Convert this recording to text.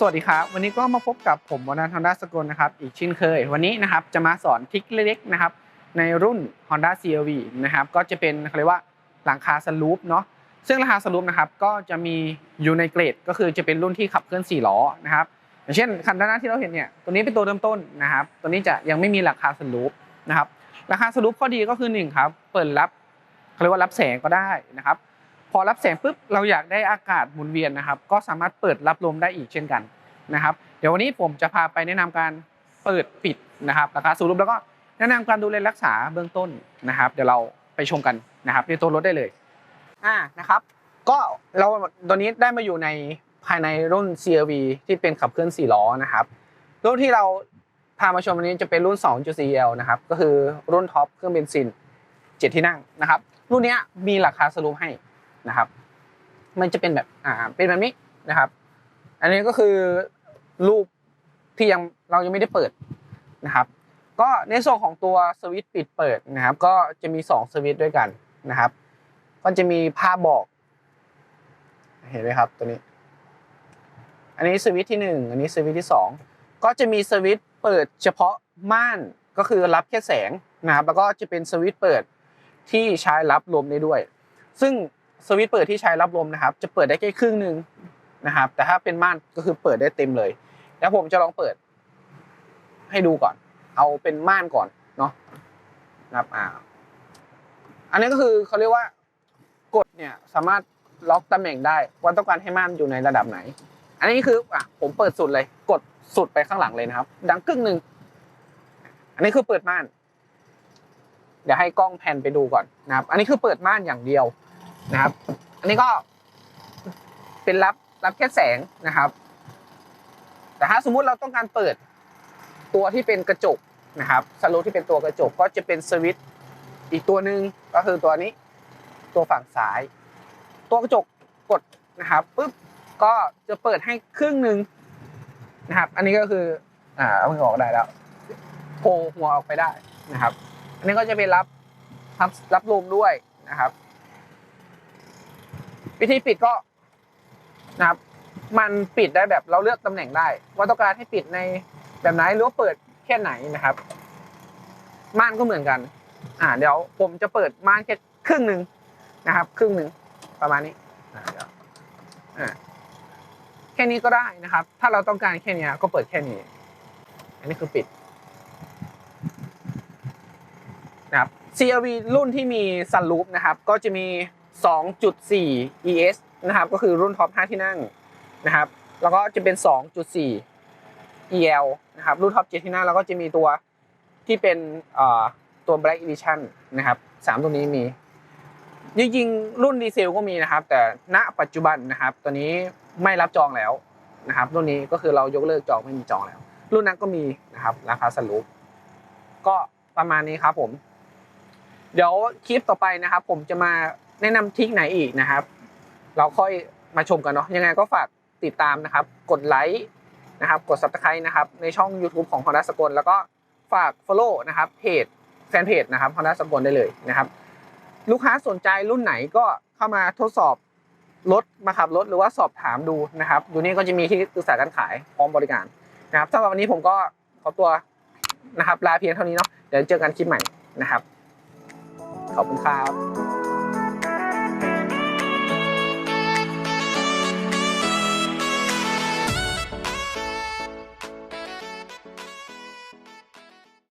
สวัสดีครับ วันนี้ก็มาพบกับผมวนันท์ Honda สกลนะครับ อีกเช่นเคย วันนี้นะครับจะมาสอนทริคเล็กๆนะครับ ในรุ่น Honda CRV นะครับ ก็จะเป็นเขาเรียกว่าหลังคาสลูปเนาะซึ่งหลังคาสลูปนะครับก็จะมีอยู่ในเกรด ก็คือจะเป็นรุ่นที่ขับเคลื่อน4ล้อนะครับอย่างเช่นคันด้านหน้าที่เราเห็นเนี่ยตัวนี้เป็นตัวเริ่มต้นนะครับ ตัวนี้จะยังไม่มีหลังคาสลูปนะครับหลังคาสลูปข้อดีก็คือหนึ่งครับเปิดรับเขาเรียกว่ารับแสงก็ได้นะครับ พอรับแสงปุ๊บเราอยากได้อากาศหมุนเวียนนะครับ ก็สามารถเปิดรับลมได้อีกเช่นกันนะครับ เดี๋ยววันนี้ผมจะพาไปแนะนำการเปิดปิดนะครับราคาสูรูปแล้วก็แนะนำการดูแลรักษาเบื้องต้นนะครับ เดี๋ยวเราไปชมกันนะครับในตัวรถได้เลยอ่านะครับ ก็เราตัวนี้ได้มาอยู่ในภายในรุ่น CRV ที่เป็นขับเคลื่อน4ล้อนะครับรุ่นที่เราพามาชมวันนี้จะเป็นรุ่น 2.4L นะครับ ก็คือรุ่นท็อปเครื่องเบนซิน 7 ที่นั่งนะครับ รุ่นนี้มีราคาสรุปให้ นะครับ มันจะเป็นแบบอ่าเป็นแบบนี้นะครับ อันนี้ก็คือรูปที่ยังเรายังไม่ได้เปิดนะครับ ก็ในส่วนของตัวสวิตช์ปิดเปิดนะครับ ก็จะมี2สวิตช์ด้วยกันนะครับ ก็จะมีภาพบอก เห็นไหมครับตัวนี้ อันนี้สวิตช์ที่หนึ่งอันนี้สวิตช์ที่สองก็จะมีสวิตช์เปิดเฉพาะม่านก็คือรับแค่แสงนะครับ แล้วก็จะเป็นสวิตช์เปิดที่ใช้รับลมได้ด้วย ซึ่ง สวิตช์เปิดที่ใช้รับลมนะครับ จะเปิดได้แค่ครึ่งหนึ่งนะครับ แต่ถ้าเป็นม่านก็คือเปิดได้เต็มเลย แล้วผมจะลองเปิด ให้ดูก่อน เอาเป็นม่านก่อนเนาะนะครับอ่าอันนี้ก็คือเขาเรียกว่ากดเนี่ยสามารถล็อกตำแหน่งได้ว่าต้องการให้ม่านอยู่ในระดับไหน อันนี้คืออะผมเปิดสุดเลย กดสุดไปข้างหลังเลยนะครับ ดังครึ่งหนึ่งอันนี้คือเปิดม่าน เดี๋ยวให้กล้องแพนไปดูก่อนนะครับ อันนี้คือเปิดม่านอย่างเดียว นะครับ อันนี้ก็เป็นรับรับแค่แสงนะครับ แต่ถ้าสมมุติเราต้องการเปิดตัวที่เป็นกระจกนะครับสลูปที่เป็นตัวกระจกก็จะเป็นสวิตช์อีกตัวหนึ่งก็คือตัวนี้ตัวฝั่งซ้าย ตัวกระจกกดนะครับปุ๊บก็จะเปิดให้ครึ่งหนึ่งนะครับ อันนี้ก็คืออ่าเอามือออกได้แล้วโผล่หัวออกไปได้นะครับ อันนี้ก็จะเป็นรับรับรับลมด้วยนะครับ วิธีปิดก็นะครับ มันปิดได้แบบเราเลือกตำแหน่งได้ ว่าต้องการให้ปิดในแบบไหนหรือว่าเปิดแค่ไหนนะครับ ม่านก็เหมือนกัน อ่า เดี๋ยวผมจะเปิดม่านแค่ครึ่งหนึ่งนะครับ ครึ่งหนึ่งประมาณนี้อ่าแค่นี้ก็ได้นะครับ ถ้าเราต้องการแค่นี้ก็เปิดแค่นี้ อันนี้คือปิดนะครับ CRV รุ่นที่มีซันรูฟนะครับ ก็จะมี 2.4 ES นะครับก็คือรุ่นท็อป 5 ที่นั่งนะครับแล้วก็จะเป็น 2.4 EL นะครับรุ่นท็อป 7 ที่นั่งแล้วก็จะมีตัวที่เป็นตัว Black Edition นะครับสามตัวนี้มี จริงๆ รุ่นดีเซลก็มีนะครับ แต่ณปัจจุบันนะครับตัวนี้ไม่รับจองแล้วนะครับรุ่นนี้ก็คือเรายกเลิกจองไม่มีจองแล้ว รุ่นนั้นก็มีนะครับราคาสรุปก็ประมาณนี้ครับผม เดี๋ยวคลิปต่อไปนะครับ ผมจะมา แนะนำทิคไหนอีกนะครับ เราค่อยมาชมกันเนาะยังไงก็ฝากติดตามนะครับ กดไลค์นะครับ กด subscribe นะครับในช่อง YouTube ของ Honda สกลแล้วก็ฝาก follow นะครับเพจแฟนเพจนะครับ Honda สกลได้เลยนะครับ ลูกค้าสนใจรุ่นไหนก็เข้ามาทดสอบรถมาขับรถหรือว่าสอบถามดูนะครับอยู่นี่ก็จะมีที่ปรึกษาการขายพร้อมบริการนะครับสำหรับวันนี้ผมก็ขอตัวนะครับลาเพียงเท่านี้เนาะเดี๋ยวเจอกันคลิปใหม่นะครับ ขอบคุณครับ